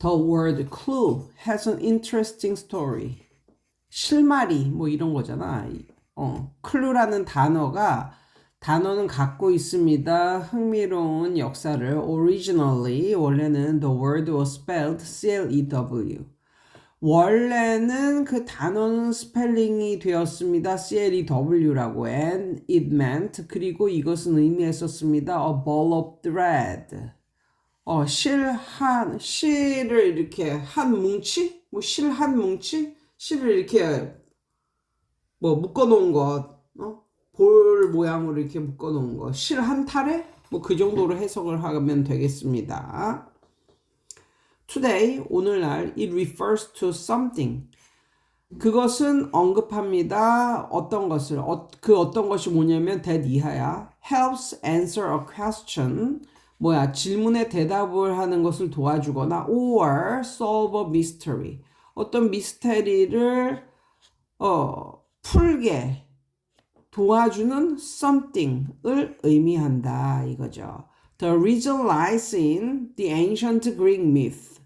The word clue has an interesting story. 실마리 뭐 이런 거잖아. 어, clue라는 단어가 단어는 갖고 있습니다. 흥미로운 역사를 originally 원래는 the word was spelled C-L-E-W. 원래는 그 단어는 스펠링이 되었습니다. C-L-E-W라고 and it meant 그리고 이것은 의미했었습니다. a ball of thread. 어, 실한 실을 이렇게 한 뭉치? 뭐 실 한 뭉치? 실을 이렇게 뭐 묶어 놓은 것. 어? 볼 모양으로 이렇게 묶어 놓은 거. 실한 탈에 뭐그 정도로 해석을 하면 되겠습니다. Today, 오늘날, it refers to something. 그것은 언급합니다. 어떤 것을, 어, 그 어떤 것이 뭐냐면 that 이하야. helps answer a question. 뭐야, 질문에 대답을 하는 것을 도와주거나 or solve a mystery. 어떤 미스테리를 어, 풀게 도와주는 something을 의미한다 이거죠. The reason lies in the ancient Greek myth.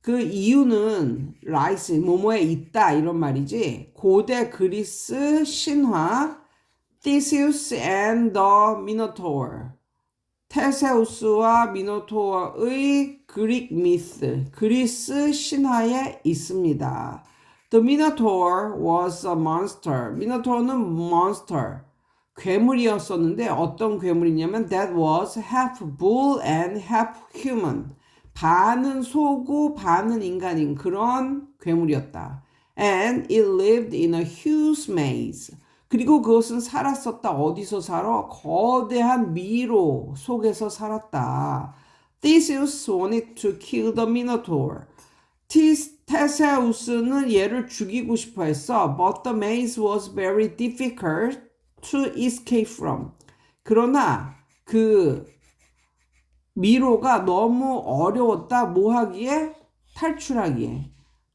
그 이유는 lies 뭐뭐에 있다 이런 말이지. 고대 그리스 신화 Theseus and the Minotaur. 테세우스와 미노토어의 그릭 미스, 그리스 신화에 있습니다. The Minotaur was a monster. 미노토어는 monster. 괴물이었었는데 어떤 괴물이냐면 that was half bull and half human. 반은 소고 반은 인간인 그런 괴물이었다. And it lived in a huge maze. 그리고 그것은 살았었다. 어디서 살아? 거대한 미로 속에서 살았다. Theseus wanted to kill the Minotaur. 테세우스는 얘를 죽이고 싶어 했어. But the maze was very difficult to escape from. 그러나 그 미로가 너무 어려웠다. 뭐 하기에? 탈출하기에.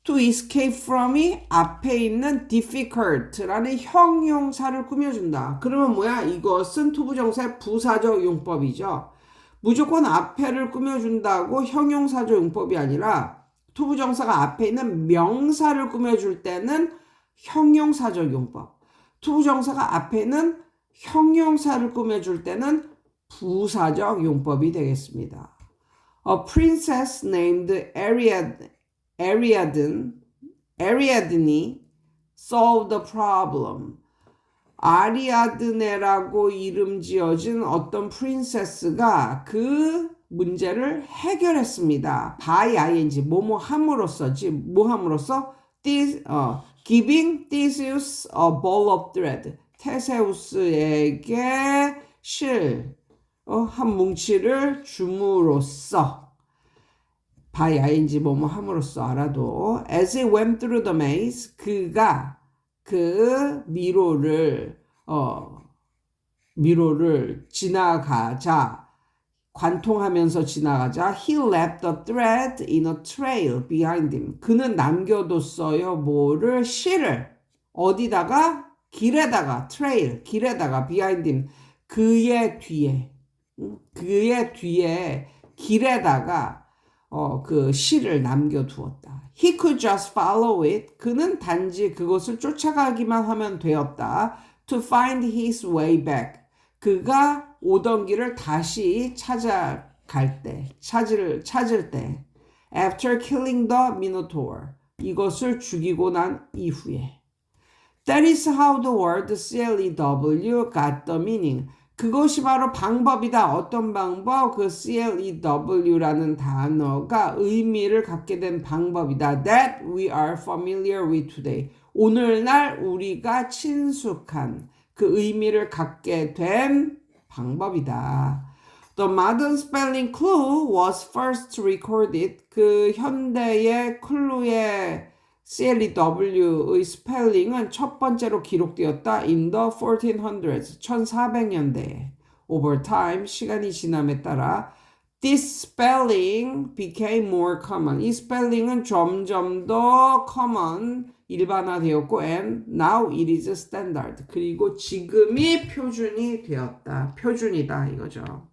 To escape from이 앞에 있는 difficult라는 형용사를 꾸며준다. 그러면 뭐야? 이것은 투부정사의 부사적 용법이죠. 무조건 앞에를 꾸며준다고 형용사적 용법이 아니라 투부정사가 앞에 있는 명사를 꾸며줄 때는 형용사적 용법. 투부정사가 앞에 있는 형용사를 꾸며줄 때는 부사적 용법이 되겠습니다. A princess named Ariadne Ariadne, Ariadne solved the problem. 아리아드네라고 이름 지어진 어떤 프린세스가 그 문제를 해결했습니다. by ing 뭐뭐 함으로써지 뭐 함으로써 This, 어, giving Theseus a ball of thread 테세우스에게 실, 어, 한 뭉치를 줌으로써 by ing 뭐뭐 함으로써 알아도 as he went through the maze 그가 그 미로를 어 미로를 지나가자 관통하면서 지나가자 he left the thread in a trail behind him 그는 남겨뒀어요 뭐를 실을 어디다가 길에다가 trail 길에다가 behind him 그의 뒤에 그의 뒤에 길에다가 어, 그 실을 남겨두었다. He could just follow it. 그는 단지 그것을 쫓아가기만 하면 되었다. To find his way back. 그가 오던 길을 다시 찾아갈 때, 찾을, 찾을 때. After killing the Minotaur. 이것을 죽이고 난 이후에. That is how the word CLEW got the meaning. 그것이 바로 방법이다. 어떤 방법? 그 CLEW라는 단어가 의미를 갖게 된 방법이다. That we are familiar with today. 오늘날 우리가 친숙한 그 의미를 갖게 된 방법이다. The modern spelling clue was first recorded. 그 현대의 클루의 CLEW의 스펠링은 첫 번째로 기록되었다. in the 1400s, 1400년대에. Over time, 시간이 지남에 따라 this spelling became more common. 이 스펠링은 점점 더 common, 일반화되었고 and now it is standard. 그리고 지금이 표준이 되었다. 표준이다 이거죠.